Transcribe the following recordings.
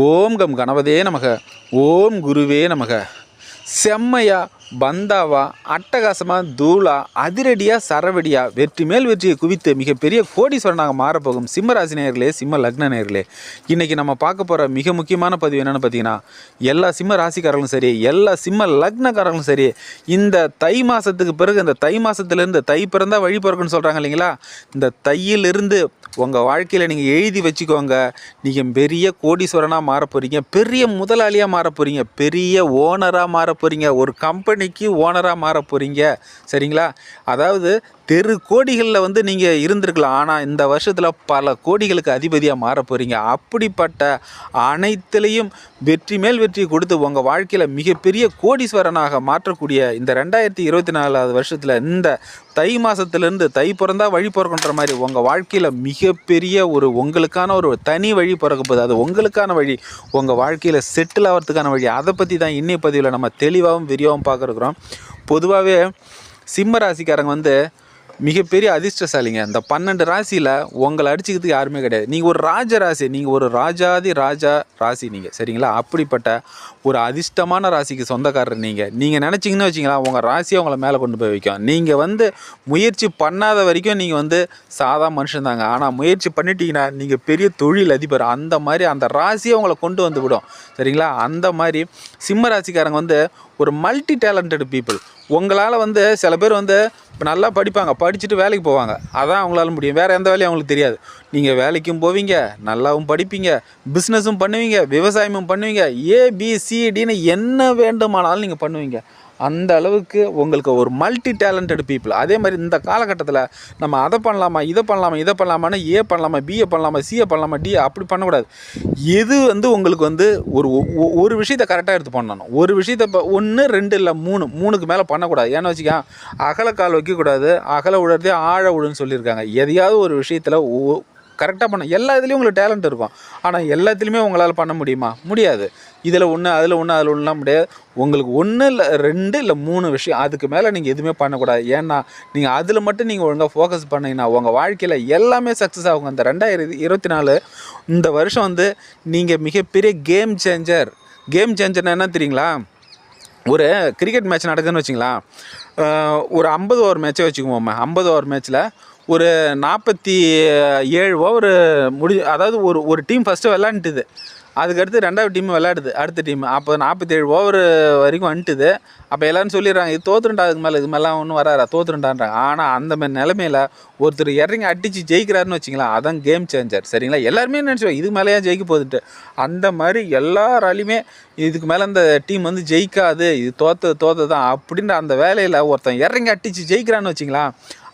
ஓம் come கணபதே நமக. ஓம் குருவே நமக. செம்மையா பந்தாவா அட்டகாசமாக தூளா அதிரடியாக சரவடியாக வெற்றி மேல் வெற்றியை குவித்து மிகப்பெரிய கோடீஸ்வரனாக மாறப்போகும் சிம்ம ராசி நேயர்களே சிம்ம லக்ன நேர்களே இன்றைக்கி நம்ம பார்க்க போகிற மிக முக்கியமான பதிவு என்னென்னு பார்த்தீங்கன்னா எல்லா சிம்ம ராசிக்காரர்களும் சரி எல்லா சிம்ம லக்னக்காரர்களும் சரி இந்த தை மாதத்துக்கு பிறகு இந்த தை மாதத்துலேருந்து தை பிறந்தால் வழி பிறக்குன்னு சொல்கிறாங்க இல்லைங்களா? இந்த தையிலிருந்து உங்கள் வாழ்க்கையில் நீங்கள் எழுதி வச்சுக்கோங்க. நீங்கள் பெரிய கோடீஸ்வரனாக மாற போகிறீங்க பெரிய முதலாளியாக மாற போகிறீங்க பெரிய ஓனராக மாற போகிறீங்க ஒரு கம்பெனிக்கு ஓனராக மாற போகிறீங்க சரிங்களா? அதாவது தெரு கோடிகளில் வந்து நீங்கள் இருந்திருக்கலாம். ஆனால் இந்த வருஷத்தில் பல கோடிகளுக்கு அதிபதியாக மாற போகிறீங்க அப்படிப்பட்ட அனைத்துலேயும் வெற்றி மேல் வெற்றி கொடுத்து உங்கள் வாழ்க்கையில் மிகப்பெரிய கோடீஸ்வரனாக மாற்றக்கூடிய இந்த ரெண்டாயிரத்தி இருபத்தி நாலாவது வருஷத்தில் இந்த தை மாதத்துலேருந்து தை பிறந்தா வழி பிறக்குன்ற மாதிரி உங்கள் வாழ்க்கையில் மிகப்பெரிய ஒரு உங்களுக்கான ஒரு தனி வழி பிறக்க போகுது. அது உங்களுக்கான வழி. உங்கள் வாழ்க்கையில் செட்டில் ஆகிறதுக்கான வழி. அதை பற்றி தான் இன்னைய பதிவில் நம்ம தெளிவாகவும் விரிவாகவும் பார்க்குறோம். பொதுவாகவே சிம்ம ராசிக்காரங்க வந்து மிகப்பெரிய அதிர்ஷ்டசாலிங்க. இந்த பன்னெண்டு ராசியில் உங்களை அடிச்சுக்கிறதுக்கு யாருமே கிடையாது. நீங்கள் ஒரு ராஜ ராசி நீங்கள் ஒரு ராஜாதி ராஜா ராசி நீங்கள் சரிங்களா? அப்படிப்பட்ட ஒரு அதிர்ஷ்டமான ராசிக்கு சொந்தக்காரர் நீங்கள் நீங்கள் நினச்சிங்கன்னு வச்சிங்களா உங்கள் ராசியை உங்களை மேலே கொண்டு போய் வைக்கும். நீங்கள் வந்து முயற்சி பண்ணாத வரைக்கும் நீங்கள் வந்து சாதா மனுஷன் தாங்க. ஆனால் முயற்சி பண்ணிட்டீங்கன்னா நீங்கள் பெரிய தொழில் அதிபர். அந்த மாதிரி அந்த ராசியை உங்களை கொண்டு வந்து விடும். சரிங்களா? அந்த மாதிரி சிம்ம ராசிக்காரங்க வந்து ஒரு மல்டி டேலண்டட் பீப்புள் உங்களால் வந்து சில பேர் வந்து இப்போ நல்லா படிப்பாங்க படிச்சுட்டு வேலைக்கு போவாங்க. அதான் அவங்களால முடியும். வேறு எந்த வேலையும் அவங்களுக்கு தெரியாது. நீங்கள் வேலைக்கும் போவீங்க நல்லாவும் படிப்பீங்க பிஸ்னஸும் பண்ணுவீங்க விவசாயமும் பண்ணுவீங்க ஏபிசிடின்னு என்ன வேண்டுமானாலும் நீங்கள் பண்ணுவீங்க. அந்த அளவுக்கு உங்களுக்கு ஒரு மல்டி டேலண்டட் பீப்புள் அதே மாதிரி இந்த காலகட்டத்தில் நம்ம அதை பண்ணலாமா இதை பண்ணலாமா இதை பண்ணலாமான்னு ஏ பண்ணலாமா பிஏ பண்ணலாமா சிஏ பண்ணலாமா டி அப்படி பண்ணக்கூடாது. எது வந்து உங்களுக்கு வந்து ஒரு ஒரு விஷயத்தை கரெக்டாக எடுத்து பண்ணணும். ஒரு விஷயத்தை இப்போ ஒன்று ரெண்டு இல்லை மூணு மூணுக்கு மேலே பண்ணக்கூடாது. ஏன்னு வச்சுக்க அகலக்கால் வைக்கக்கூடாது. அகல விழுறதே ஆழ உழுன்னு சொல்லியிருக்காங்க. எதையாவது ஒரு விஷயத்தில் கரெக்டாக பண்ண எல்லா இதுலேயும் உங்களுக்கு டேலண்ட் இருக்கும். ஆனால் எல்லாத்துலேயுமே உங்களால் பண்ண முடியுமா? முடியாது. இதில் ஒன்று அதில் ஒன்று அதில் ஒன்றுலாம் முடியாது. உங்களுக்கு ஒன்று இல்லை ரெண்டு இல்லை மூணு விஷயம் அதுக்கு மேலே நீங்கள் எதுவுமே பண்ணக்கூடாது. ஏன்னா நீங்கள் அதில் மட்டும் நீங்கள் ஒழுங்காக ஃபோக்கஸ் பண்ணீங்கன்னா உங்கள் வாழ்க்கையில் எல்லாமே சக்ஸஸ் ஆகும். இந்த ரெண்டாயிரத்தி இருபத்தி நாலு இந்த வருஷம் வந்து நீங்கள் மிகப்பெரிய கேம் சேஞ்சர் கேம் சேஞ்சர்னா என்ன தெரியுங்களா? ஒரு கிரிக்கெட் மேட்ச் நடக்குதுன்னு வச்சிங்களேன். ஒரு ஐம்பது ஓவர் மேட்சே வச்சுக்குவோம். ஐம்பது ஓவர் மேட்ச்சில் ஒரு நாற்பத்தி ஏழு ஓவர் முடி அதாவது ஒரு ஒரு டீம் ஃபஸ்ட்டு விளாண்டுது அதுக்கடுத்து ரெண்டாவது டீம் விளையாடுது அடுத்த டீம் அப்போ நாற்பத்தேழு ஓவர் வரைக்கும் வந்துட்டுது. அப்போ எல்லோரும் சொல்லிடுறாங்க இது தோத்துருண்டா அதுக்கு மேலே இது மேலே ஒன்றும் வராரா தோத்துருண்டான்றாங்க ஆனால் அந்த மாதிரி நிலமையில ஒருத்தர் இறங்கி அடித்து ஜெயிக்கிறாருன்னு வச்சிங்களா அதான் கேம் சேஞ்சர் சரிங்களா? எல்லாருமே நினச்சோம் இதுக்கு மேலேயே ஜெயிக்க போகுதுட்டு அந்த மாதிரி எல்லாராலையுமே இதுக்கு மேலே அந்த டீம் வந்து ஜெயிக்காது இது தோத்து தோத்து தான் அப்படின்ற அந்த வேலையில் ஒருத்தன் இறங்கி அடித்து ஜெயிக்கிறான்னு வச்சிங்களா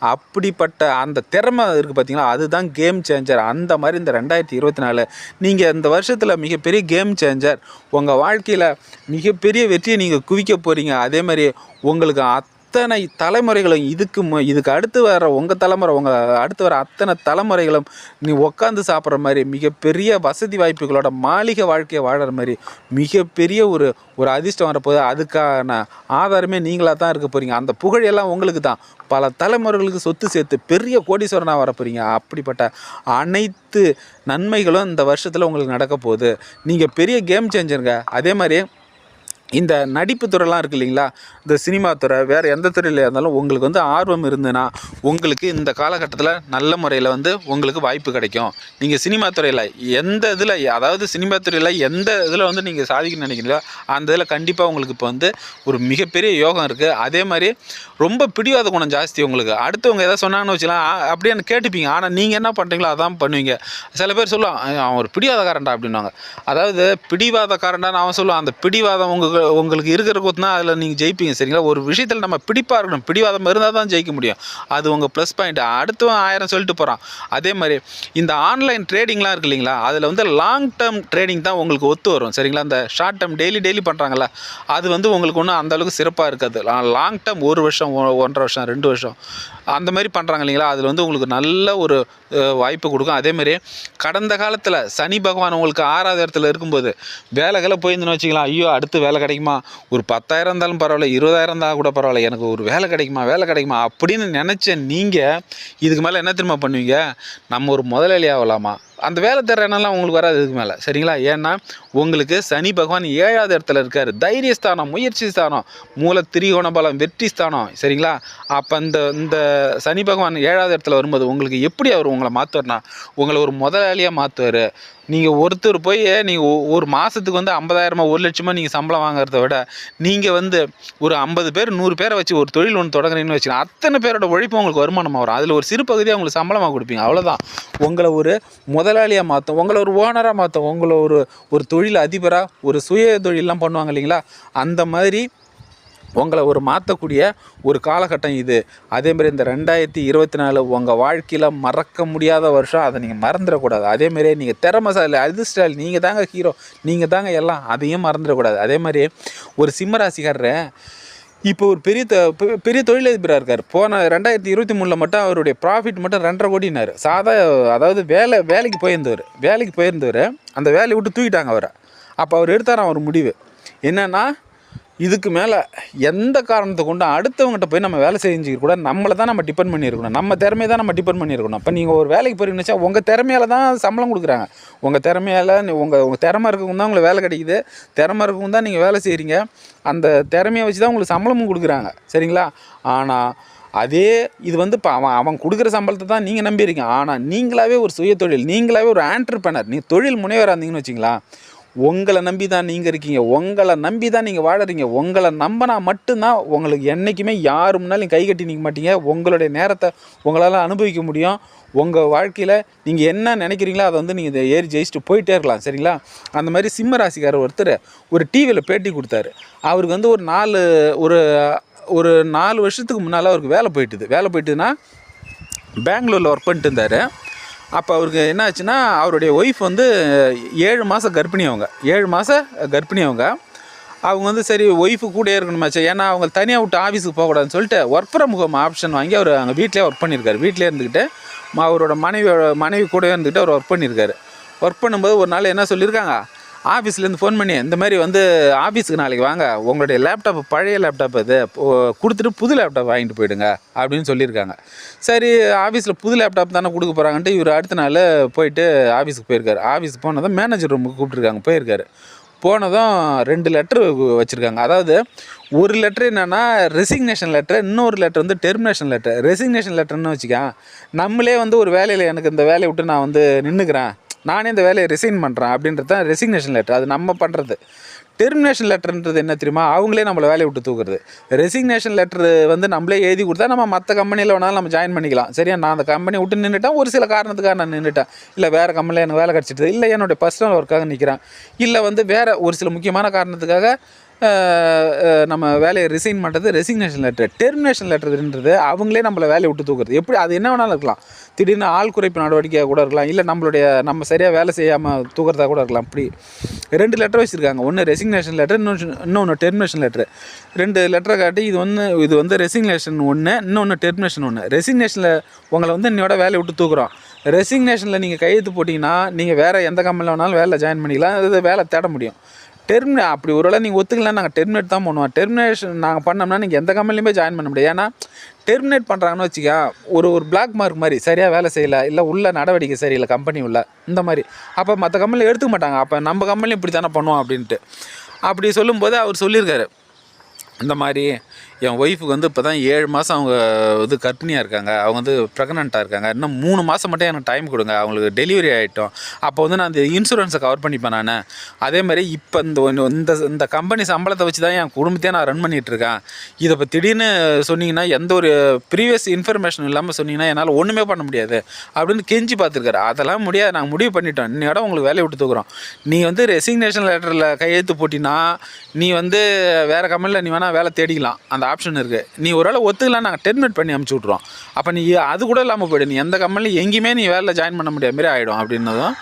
அப்படிப்பட்ட அந்த திறமை இருக்குது பார்த்தீங்களா அதுதான் கேம் சேஞ்சர் அந்த மாதிரி இந்த ரெண்டாயிரத்தி இருபத்தி நாலு நீங்கள் இந்த வருஷத்தில் மிகப்பெரிய கேம் சேஞ்சர் உங்கள் வாழ்க்கையில் மிகப்பெரிய வெற்றியை நீங்கள் குவிக்க போகிறீங்க அதே மாதிரி உங்களுக்கு அத்தனை தலைமுறைகளும் இதுக்கு மு- இதுக்கு அடுத்து வர உங்கள் தலைமுறை உங்கள் அடுத்து வர அத்தனை தலைமுறைகளும் நீ உட்காந்து சாப்பிட்ற மாதிரி மிகப்பெரிய வசதி வாய்ப்புகளோட மாளிகை வாழ்க்கையை வாழற மாதிரி மிகப்பெரிய ஒரு ஒரு அதிர்ஷ்டம் வரப்போகுது. அதுக்கான ஆதாரமே நீங்களாக தான் இருக்க போகிறீங்க அந்த புகழெல்லாம் உங்களுக்கு தான். பல தலைமுறைகளுக்கு சொத்து சேர்த்து பெரிய கோடீஸ்வரனாக வர போகிறீங்க அப்படிப்பட்ட அனைத்து நன்மைகளும் இந்த வருஷத்தில் உங்களுக்கு நடக்க போகுது. நீங்கள் பெரிய கேம் சேஞ்சருங்க அதே மாதிரி இந்த நடிப்பு துறைலாம் இருக்கு இல்லைங்களா? இந்த சினிமா துறை வேறு எந்த துறையில் இருந்தாலும் உங்களுக்கு வந்து ஆர்வம் இருந்ததுன்னா உங்களுக்கு இந்த காலகட்டத்தில் நல்ல முறையில் வந்து உங்களுக்கு வாய்ப்பு கிடைக்கும். நீங்கள் சினிமா துறையில் எந்த இதில் அதாவது சினிமா துறையில் எந்த இதில் வந்து நீங்கள் சாதிக்கணும்னு நினைக்கிறீங்களோ அந்த இதில் கண்டிப்பாக உங்களுக்கு இப்போ வந்து ஒரு மிகப்பெரிய யோகம் இருக்குது அதே மாதிரி ரொம்ப பிடிவாத குணம் ஜாஸ்தி உங்களுக்கு. அடுத்தவங்க எதாவது சொன்னாங்கன்னு வச்சுக்கலாம் அப்படியே கேட்டுப்பீங்க. ஆனால் நீங்கள் என்ன பண்ணுறீங்களோ அதான் பண்ணுவீங்க. சில பேர் சொல்லுவான் அவன் ஒரு பிடிவாதக்காரன்டா அப்படின்வாங்க அதாவது பிடிவாதக்காரன்டான்னு அவன் சொல்லுவான் அந்த பிடிவாதம் உங்களுக்கு உங்களுக்கு இருக்கிற கொத்துனா அதில் நீங்கள் ஜெயிப்பீங்க சரிங்களா? ஒரு விஷயத்தில் நம்ம பிடிப்பாக இருக்கணும் பிடிவாதம் இருந்தால் தான் ஜெயிக்க முடியும். அது உங்கள் ப்ளஸ் பாயிண்ட் அடுத்தவன் ஆயிரம் சொல்லிட்டு போகிறான் அதே மாதிரி இந்த ஆன்லைன் ட்ரேடிங்லாம் இருக்கு இல்லைங்களா? அதில் வந்து லாங் டேர்ம் ட்ரேடிங் தான் உங்களுக்கு ஒத்து வரும் சரிங்களா? இந்த ஷார்ட் டேர்ம் டெய்லி டெய்லி பண்ணுறாங்களா அது வந்து உங்களுக்கு ஒன்றும் அந்தளவுக்கு சிறப்பாக இருக்காது. லாங் டேர்ம் ஒரு வருஷம் ஒ- ஒன்றரை வருஷம் ரெண்டு வருஷம் அந்த மாதிரி பண்ணுறாங்க இல்லைங்களா? அதில் வந்து உங்களுக்கு நல்ல ஒரு வாய்ப்பு கொடுக்கும். அதேமாதிரி கடந்த காலத்தில் சனி பகவான் உங்களுக்கு ஆறாவது இடத்துல இருக்கும்போது வேலைகளை போயிருந்துன்னு வச்சுக்கலாம் ஐயோ அடுத்து வேலை கிடைக்குமா? ஒரு பத்தாயிரம் இருந்தாலும் பரவாயில்ல இருபதாயிரம் இருந்தால் கூட பரவாயில்ல. எனக்கு ஒரு வேலை கிடைக்குமா? வேலை கிடைக்குமா? அப்படின்னு நினச்ச நீங்கள் இதுக்கு மேலே என்ன திரும்ப பண்ணுவீங்க? நம்ம ஒரு முதலாளி ஆகலாமா? அந்த வேலை தரேனெல்லாம் உங்களுக்கு வராது இதுக்கு மேலே. சரிங்களா? ஏன்னா உங்களுக்கு சனி பகவான் ஏழாவது இடத்துல இருக்கார். தைரியஸ்தானம் முயற்சி ஸ்தானம் மூல திரிகோண பலம் வெற்றி ஸ்தானம். சரிங்களா? அப்போ இந்த இந்த சனி பகவான் ஏழாவது இடத்துல வரும்போது உங்களுக்கு எப்படி அவர் உங்களை மாற்றுவார்னா உங்களை ஒரு முதலாளியாக மாற்றுவார் நீங்கள் ஒருத்தர் போய் நீங்கள் ஒரு மாதத்துக்கு வந்து ஐம்பதாயிரமா ஒரு லட்சமாக நீங்கள் சம்பளம் வாங்குறத விட நீங்கள் வந்து ஒரு ஐம்பது பேர் நூறு பேரை வச்சு ஒரு தொழில் ஒன்று தொடங்குறீங்கன்னு வச்சுக்கோங்க அத்தனை பேரோட உழைப்பு உங்களுக்கு வருமானமாக வரும். அதில் ஒரு சிறு பகுதியாக உங்களுக்கு சம்பளமாக கொடுப்பீங்க. அவ்வளோதான் உங்களை ஒரு முதல் முதலாளியாக மாற்றும் உங்களை ஒரு ஓனராக மாற்றும் உங்களை ஒரு ஒரு தொழில் அதிபராக ஒரு சுய தொழிலெலாம் பண்ணுவாங்க இல்லைங்களா? அந்த மாதிரி உங்களை ஒரு மாற்றக்கூடிய ஒரு காலகட்டம் இது. அதேமாரி இந்த ரெண்டாயிரத்தி இருபத்தி நாலு உங்கள் வாழ்க்கையில் மறக்க முடியாத வருஷம் அதை நீங்கள் மறந்துடக்கூடாது. அதேமாரி நீங்கள் திறமசாலி அதிர்ஷ்டாலி நீங்கள் தாங்க ஹீரோ நீங்கள் தாங்க எல்லாம் அதையும் மறந்துடக்கூடாது. அதே மாதிரி ஒரு சிம்மராசிக்காரரை இப்போ ஒரு பெரிய பெரிய தொழிலதிபராக இருக்கார். போன ரெண்டாயிரத்தி இருபத்தி மூணில் மட்டும் அவருடைய ப்ராஃபிட் மட்டும் ரெண்டரை கோடினார். சாதா அதாவது வேலை வேலைக்கு போயிருந்தவர். வேலைக்கு போயிருந்தவர். அந்த வேலையை விட்டு தூக்கிட்டாங்க அவரை. அப்போ அவர் எடுத்தார் அவர் முடிவு. என்னென்னா இதுக்கு மேலே எந்த காரணத்தை கொண்டு அடுத்தவங்ககிட்ட போய் நம்ம வேலை செஞ்சுக்க கூட நம்மளை தான் நம்ம டிபெண்ட் பண்ணியிருக்கணும். நம்ம திறமையை தான் நம்ம டிபெண்ட் பண்ணியிருக்கணும். இப்போ நீங்கள் ஒரு வேலைக்கு போகிறீங்கன்னு உங்கள் திறமையால தான் சம்பளம் கொடுக்குறாங்க. உங்கள் திறமையால் உங்கள் உங்கள் திறமை இருக்கவங்க தான் உங்களுக்கு வேலை கிடைக்குது. திறமை இருக்கவங்க தான் நீங்கள் வேலை செய்கிறீங்க அந்த திறமையை வச்சு தான் உங்களுக்கு சம்பளமும் கொடுக்குறாங்க. சரிங்களா? ஆனால் அதே இது வந்து இப்போ அவன் அவன் கொடுக்குற சம்பளத்தை தான் நீங்கள் நம்பியிருக்கீங்க ஆனால் நீங்களாவே ஒரு சுய தொழில் நீங்களாவே ஒரு ஆண்டர்பனர் நீ தொழில் முனைவராக இருந்தீங்கன்னு வச்சிங்களா உங்களை நம்பி தான் நீங்கள் இருக்கீங்க. உங்களை நம்பி தான் நீங்கள் வாழறீங்க. உங்களை நம்பினா மட்டும்தான் உங்களுக்கு என்றைக்குமே யார் முன்னாலும் கை கட்டி நிற்க மாட்டீங்க. உங்களுடைய நேரத்தை உங்களால் அனுபவிக்க முடியும். உங்கள் வாழ்க்கையில் நீங்கள் என்ன நினைக்கிறீங்களோ அதை வந்து நீங்கள் ஏறி ஜெயிச்சுட்டு போயிட்டே இருக்கலாம். சரிங்களா? அந்த மாதிரி சிம்ம ராசிக்காரர் ஒருத்தர் ஒரு டிவியில் பேட்டி கொடுத்தாரு. அவருக்கு வந்து ஒரு நாலு ஒரு ஒரு நாலு வருஷத்துக்கு முன்னால் அவருக்கு வேலை போயிட்டுது. வேலை போயிட்டுதுன்னா பெங்களூரில் ஒர்க் பண்ணிட்டு இருந்தார். அப்போ அவருக்கு என்ன ஆச்சுன்னா அவருடைய ஒய்ஃப் வந்து ஏழு மாதம் கர்ப்பிணி அவங்க. ஏழு மாதம் கர்ப்பிணி அவங்க. அவங்க வந்து சரி ஒய்ஃபு கூடயே இருக்கணுமாச்சு ஏன்னா அவங்க தனியாக விட்டு ஆஃபீஸுக்கு போகக்கூடாதுன்னு சொல்லிட்டு ஒர்க் ஃப்ரம் ஹோம் ஆப்ஷன் வாங்கி அவர் அங்கே வீட்டிலே ஒர்க் பண்ணியிருக்காரு வீட்டிலே இருந்துக்கிட்டு அவரோட மனைவியோட மனைவி கூட இருந்துக்கிட்டு அவர் ஒர்க் பண்ணியிருக்காரு ஒர்க் பண்ணும்போது ஒரு நாள் என்ன சொல்லியிருக்காங்க? ஆஃபீஸ்லேருந்து ஃபோன் பண்ணி இந்த மாதிரி வந்து ஆஃபீஸுக்கு நாளைக்கு வாங்க உங்களுடைய லேப்டாப் பழைய லேப்டாப் இது கொடுத்துட்டு புது லேப்டாப் வாங்கிட்டு போயிடுங்க அப்படின்னு சொல்லியிருக்காங்க. சரி ஆஃபீஸில் புது லேப்டாப் தானே கொடுக்க போகிறாங்கன்ட்டு இவர் அடுத்த நாள் போயிட்டு ஆஃபீஸுக்கு போயிருக்காரு. ஆஃபீஸுக்கு போனதும் மேனேஜர் ரூமுக்கு கூப்பிட்ருக்காங்க போயிருக்காரு. போனதும் ரெண்டு லெட்ரு வச்சுருக்காங்க. அதாவது ஒரு லெட்ரு என்னென்னா ரெசிக்னேஷன் லெட்ரு இன்னொரு லெட்ரு வந்து டெர்மினேஷன் லெட்ரு ரெசிக்னேஷன் லெட்டர்னு வச்சுக்க நம்மளே வந்து ஒரு வேலையில் எனக்கு இந்த வேலையை விட்டு நான் வந்து நின்றுக்கிறேன் நானே இந்த வேலையை ரிசைன் பண்ணுறேன் அப்படின்றது தான் ரெசிக்னேஷன் லெட்டர் அது நம்ம பண்ணுறது டெர்மினேஷன் லெட்டர்ன்றது என்ன தெரியுமா? அவங்களே நம்மளை வேலையை விட்டு தூக்குறது. ரெசிக்னேஷன் லெட்டர் வந்து நம்மளே எழுதி கொடுத்தா நம்ம மற்ற கம்பெனியில் வேணாலும் நம்ம ஜாயின் பண்ணிக்கலாம். சரியா? நான் அந்த கம்பெனி விட்டு நின்றுட்டேன் ஒரு சில காரணத்துக்காக நான் நின்றுட்டேன் இல்லை வேறு கம்பெனியில் எனக்கு வேலை கிடச்சிட்டு இல்லை என்னுடைய பர்சனல் ஒர்க்காக நிற்கிறேன் இல்லை வந்து வேறு ஒரு சில முக்கியமான காரணத்துக்காக நம்ம வேலையை ரிசைன் பண்ணுறது ரெசிக்னேஷன் லெட்டர் டெர்மினேஷன் லெட்டர்ன்றது அவங்களே நம்மளை வேலையை விட்டு தூக்குறது. எப்படி அது என்ன வேணாலும் இருக்கலாம். திடீர்னு ஆள் குறைப்பு நடவடிக்கையாக கூட இருக்கலாம். இல்லை நம்மளுடைய நம்ம சரியாக வேலை செய்யாமல் தூக்குறதா கூட இருக்கலாம். அப்படி ரெண்டு லெட்டர் வச்சுருக்காங்க. ஒன்று ரெசிக்னேஷன் லெட்டர் இன்னொன்று இன்னொன்று டெர்மினேஷன் லெட்டர் ரெண்டு லெட்டரை காட்டி இது ஒன்று இது வந்து ரெசிக்னேஷன் ஒன்று இன்னொன்று டெர்மினேஷன் ஒன்று ரெசிக்னேஷனில் உங்களை வந்து என்னோட வேலையை விட்டு தூக்குறோம். ரெசிக்னேஷனில் நீங்கள் கையெழுத்து போட்டிங்கன்னா நீங்கள் வேறு எந்த கம்பெனியில் வேணாலும் வேலை ஜாயின் பண்ணிக்கலாம். அது வேலை தேட முடியும். டெர்மினே அப்படி ஒருவேளை நீங்கள் ஒத்துக்கலாம் நாங்கள் டெர்மினேட் தான் பண்ணுவோம். டெர்மினேஷன் நாங்கள் பண்ணோம்னா நீங்கள் எந்த கம்பெனிலையுமே ஜாயின் பண்ண முடியாது. ஏன்னா டெர்மினேட் பண்ணுறாங்கன்னு வச்சுக்க ஒரு ஒரு பிளாக் மார்க் மாதிரி சரியாக வேலை செய்யலை இல்லை உள்ள நடவடிக்கை சரியில்லை கம்பெனி உள்ள இந்த மாதிரி. அப்போ மற்ற கம்பெனியில் எடுத்துக்க மாட்டாங்க. அப்போ நம்ம கம்பெனியும் இப்படி தானே பண்ணுவோம் அப்படின்ட்டு. அப்படி சொல்லும்போது அவர் சொல்லியிருக்காரு இந்த மாதிரி என் ஒய்ஃபுக்கு வந்து இப்போ தான் ஏழு மாதம் அவங்க இது கர்ப்பிணியாக இருக்காங்க. அவங்க வந்து ப்ரெக்னெண்ட்டாக இருக்காங்க. இன்னும் மூணு மாதம் மட்டும் எனக்கு டைம் கொடுங்க. அவங்களுக்கு டெலிவரி ஆகிட்டோம் அப்போ வந்து நான் அந்த இன்சூரன்ஸை கவர் பண்ணிப்பேன் நான். அதே மாதிரி இப்போ இந்த இந்த இந்த கம்பெனி சம்பளத்தை வச்சு தான் என் குடும்பத்தையே நான் ரன் பண்ணிகிட்டு இருக்கேன். இதை இப்போ திடீர்னு சொன்னீங்கன்னா எந்த ஒரு ப்ரீவியஸ் இன்ஃபர்மேஷன் இல்லாமல் சொன்னீங்கன்னா என்னால் ஒன்றுமே பண்ண முடியாது. அப்படின்னு கெஞ்சி பார்த்துருக்காரு. அதெல்லாம் முடியாது. நாங்கள் முடிவு பண்ணிட்டோம். இன்னையோட உங்களுக்கு வேலையை விட்டு தூக்குறோம். நீ வந்து ரெசிக்னேஷன் லெட்டரில் கையெழுத்து போட்டினா நீ வந்து வேறு கம்பெனியில் நீ வேணால் வேலை தேடிக்கலாம். அந்த ஆப்ஷன் இருக்குது நீ ஒரு வேளை ஒத்துக்கலாம் நாங்கள் டெர்மினேட் பண்ணி அமுச்சு விட்ருவோம் அப்போ நீ அது கூட இல்லாமல் போய்டு. நீ எந்த கம்பெனிலையும் எங்கேயுமே நீ வேலையில் ஜாயின் பண்ண முடியாத மாதிரி ஆகிடும் அப்படின்னதும்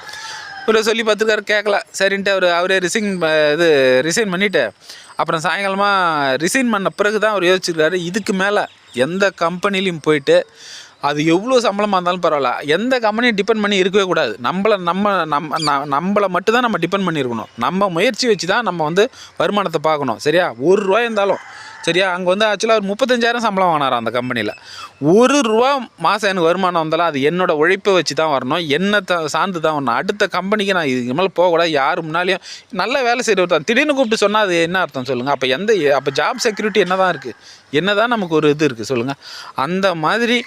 இவர் சொல்லி பார்த்துருக்காரு கேட்கல சரின்ட்டு அவர் அவரே ரிசைன் இது ரிசைன் பண்ணிவிட்டு அப்புறம் சாயங்காலமாக ரிசைன் பண்ண பிறகு தான் அவர் யோசிச்சிருக்காரு இதுக்கு மேலே எந்த கம்பெனிலையும் போயிட்டு அது எவ்வளோ சம்பளமாக இருந்தாலும் பரவாயில்ல. எந்த கம்பெனியும் டிபெண்ட் பண்ணி இருக்கவே கூடாது. நம்மளை நம்ம நம்ம ந- நம்மளை மட்டும் தான் நம்ம டிபெண்ட் பண்ணியிருக்கணும். நம்ம முயற்சி வச்சு தான் நம்ம வந்து வருமானத்தை பார்க்கணும். சரியா? ஒரு ரூபாய் இருந்தாலும். சரியா? அங்கே வந்து ஆக்சுவலாக ஒரு முப்பத்தஞ்சாயிரம் சம்பளம் வாங்கினார் அந்த கம்பெனியில் ஒரு ரூபா மாதம் எனக்கு வருமானம் வந்தாலும் அது என்னோட உழைப்பை வச்சு தான் வரணும். என்ன த சார்ந்து தான் வரணும். அடுத்த கம்பெனிக்கு நான் இதுக்கு மேலே போகக்கூடாது. யார் முன்னாலேயும் நல்ல வேலை செய்கிற ஒருத்தன் திடீர்னு கூப்பிட்டு சொன்னால் அது என்ன அர்த்தம் சொல்லுங்கள் அப்போ எந்த அப்போ ஜாப் செக்யூரிட்டி என்ன தான் இருக்குது என்ன தான் நமக்கு ஒரு இது இருக்குது சொல்லுங்கள் அந்த மாதிரி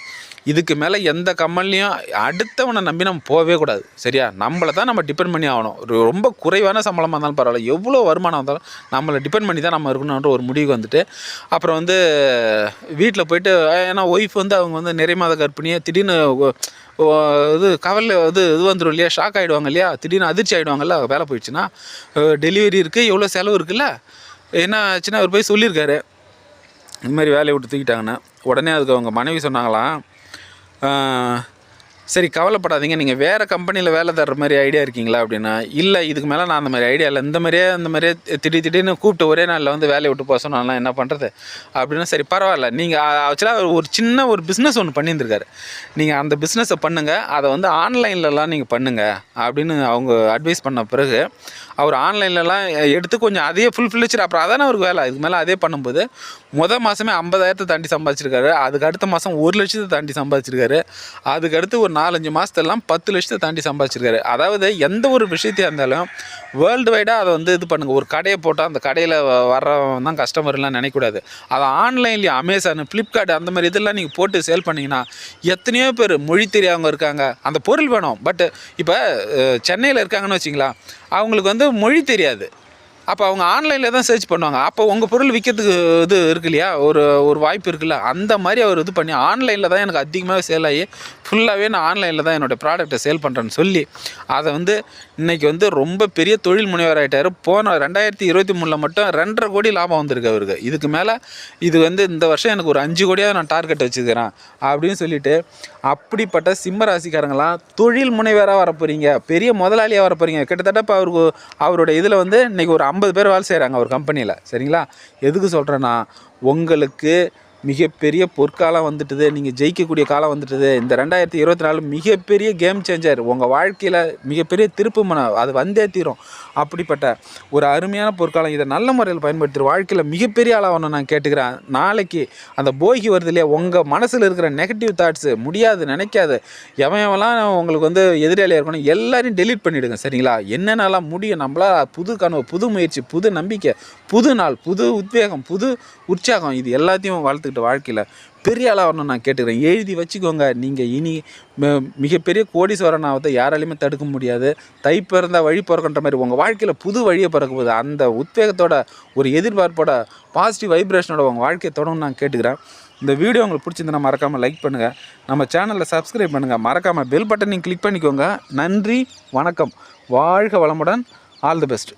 இதுக்கு மேலே எந்த கம்பெனிலையும் அடுத்தவனை நம்பி நம்ம போகவே கூடாது. சரியா? நம்மளை தான் நம்ம டிபெண்ட் பண்ணி ஆகணும். ஒரு ரொம்ப குறைவான சம்பளமாக இருந்தாலும் பரவாயில்ல. எவ்வளோ வருமானம் வந்தாலும் நம்மளை டிபெண்ட் பண்ணி தான் நம்ம இருக்கணுன்ற ஒரு முடிவுக்கு வந்துட்டு அப்புறம் வந்து வீட்டில் போயிட்டு ஏன்னா ஒய்ஃப் வந்து அவங்க வந்து நிறைய மாத கற்பிணியை திடீர்னு இது கவலில் இது இது வந்துடும் இல்லையா? ஷாக் ஆகிடுவாங்க இல்லையா? திடீர்னு அதிர்ச்சி ஆகிடுவாங்கல்ல வேலை போயிடுச்சுன்னா டெலிவரி இருக்குது எவ்வளோ செலவு இருக்குல்ல? என்ன ஆச்சுன்னா அவர் போய் சொல்லியிருக்காரு. இந்த மாதிரி வேலையை விட்டு தூக்கிட்டாங்கன்னு. உடனே அதுக்கு அவங்க மனைவி சொன்னாங்களாம் Uh, சரி கவலைப்படாதீங்க. நீங்கள் வேறு கம்பெனியில் வேலை தர்ற மாதிரி ஐடியா இருக்கீங்களா அப்படின்னா இல்லை இதுக்கு மேலே நான் அந்த மாதிரி ஐடியா இல்லை. இந்த மாதிரியே அந்த மாதிரியே திடீர் திடீர்னு கூப்பிட்டு ஒரே நாளில் வந்து வேலையை விட்டு போக சொன்னாலாம் என்ன பண்ணுறது அப்படின்னா சரி பரவாயில்ல. நீங்கள் ஆக்சுவலாக ஒரு சின்ன ஒரு பிஸ்னஸ் ஒன்று பண்ணியிருந்திருக்காரு. நீங்கள் அந்த பிஸ்னஸை பண்ணுங்கள் அதை வந்து ஆன்லைன்லலாம் நீங்கள் பண்ணுங்கள் அப்படின்னு அவங்க அட்வைஸ் பண்ண பிறகு அவர் ஆன்லைன்லலாம் எடுத்து கொஞ்சம் அதையே ஃபுல் ஃபில்லிச்சு அப்புறம் அதானே அவருக்கு வேலை. இதுக்கு மேலே அதே பண்ணும்போது மொதல் மாதமே ஐம்பதாயிரத்தை தாண்டி சம்பாதிச்சிருக்காரு. அதுக்கு அடுத்த மாதம் ஒரு லட்சத்தை தாண்டி சம்பாதிச்சிருக்காரு. அதுக்கு அடுத்து ஒரு நாலஞ்சு மாதத்துலலாம் பத்து லட்சத்தை தாண்டி சம்பாதிச்சிருக்காரு. அதாவது எந்த ஒரு விஷயத்தையாக இருந்தாலும் வேர்ல்டு வைடாக அதை வந்து இது பண்ணுங்கள் ஒரு கடையை போட்டால் அந்த கடையில் வர்றவன் தான் கஸ்டமர்லாம் நினைக்கக்கூடாது. அதை ஆன்லைன்லேயே அமேசான் ஃப்ளிப்கார்ட் அந்த மாதிரி இதெல்லாம் நீங்கள் போட்டு சேல் பண்ணிங்கன்னா எத்தனையோ பேர் மொழி தெரியாதவங்க இருக்காங்க. அந்த பொருள் வேணும். பட் இப்போ சென்னையில் இருக்காங்கன்னு வச்சிங்களா அவங்களுக்கு வந்து மொழி தெரியாது. அப்போ அவங்க ஆன்லைனில் தான் சர்ச் பண்ணுவாங்க. அப்போ உங்கள் பொருள் விற்கிறதுக்கு இது இருக்கு இல்லையா? ஒரு ஒரு வாய்ப்பு இருக்குல்ல? அந்த மாதிரி அவர் இது பண்ணி ஆன்லைனில் தான் எனக்கு அதிகமாக சேல் ஆகி ஃபுல்லாகவே நான் ஆன்லைனில் தான் என்னோடய ப்ராடக்ட்டை சேல் பண்ணுறேன்னு சொல்லி அதை வந்து இன்றைக்கி வந்து ரொம்ப பெரிய தொழில் முனைவர் ஆகிட்டார் போன ரெண்டாயிரத்தி இருபத்தி மூணில் மட்டும் ரெண்டரை கோடி லாபம் வந்திருக்கு அவருக்கு. இதுக்கு மேலே இது வந்து இந்த வருஷம் எனக்கு ஒரு அஞ்சு கோடியாக நான் டார்கெட் வச்சுக்கிறேன் அப்படின்னு சொல்லிட்டு அப்படிப்பட்ட சிம்ம ராசிக்காரங்களாம் தொழில் முனைவராக வர போகிறீங்க பெரிய முதலாளியாக வர போகிறீங்க கிட்டத்தட்ட இப்போ அவருக்கு அவரோட இதில் வந்து இன்றைக்கி ஒரு ஐம்பது பேர் வேலை செய்கிறாங்க அவர் கம்பெனியில் சரிங்களா? எதுக்கு சொல்கிறேன்னா உங்களுக்கு மிகப்பெரிய பொற்காலம் வந்துட்டுது. நீங்கள் ஜெயிக்கக்கூடிய காலம் வந்துட்டுது. இந்த ரெண்டாயிரத்தி இருபத்தி நாலு மிகப்பெரிய கேம் சேஞ்சர் உங்கள் வாழ்க்கையில் மிகப்பெரிய திருப்பு மனம் அது வந்தே தீரும். அப்படிப்பட்ட ஒரு அருமையான பொற்காலம். இதை நல்ல முறையில் பயன்படுத்தி வாழ்க்கையில் மிகப்பெரிய ஆளாகணும் நான் கேட்டுக்கிறேன். நாளைக்கு அந்த போகி வருது இல்லையா? உங்கள் மனசில் இருக்கிற நெகட்டிவ் தாட்ஸு முடியாது நினைக்காது. எவன் எவன்லாம் உங்களுக்கு வந்து எதிராளியாக இருக்கணும் எல்லாரையும் டெலீட் பண்ணிவிடுங்க சரிங்களா? என்னென்னலாம் முடியும்? நம்மளா புது கனவு புது முயற்சி புது நம்பிக்கை புது நாள் புது உத்வேகம் புது உற்சாகம். இது எல்லாத்தையும் வளர்த்துக்கிட்டு வாழ்க்கையில் பெரிய ஆளாக வரணும் நான் கேட்டுக்கிறேன். எழுதி வச்சுக்கோங்க. நீங்கள் இனி ம- மிகப்பெரிய கோடீஸ்வரன் ஆகத்தை யாராலையுமே தடுக்க முடியாது. தை பிறந்தா வழி பிறக்கின்ற மாதிரி உங்கள் வாழ்க்கையில் புது வழியை பிறக்க போகுது அந்த உத்வேகத்தோட ஒரு எதிர்பார்ப்போட பாசிட்டிவ் வைப்ரேஷனோட உங்கள் வாழ்க்கையை தொடங்கணும்னு நான் கேட்டுக்கிறேன். இந்த வீடியோ உங்களுக்கு பிடிச்சிருந்தா மறக்காமல் லைக் பண்ணுங்கள் நம்ம சேனலில் சப்ஸ்கிரைப் பண்ணுங்கள் மறக்காமல் பெல் பட்டனையும் கிளிக் பண்ணிக்கோங்க. நன்றி வணக்கம். வாழ்க வளமுடன். All the best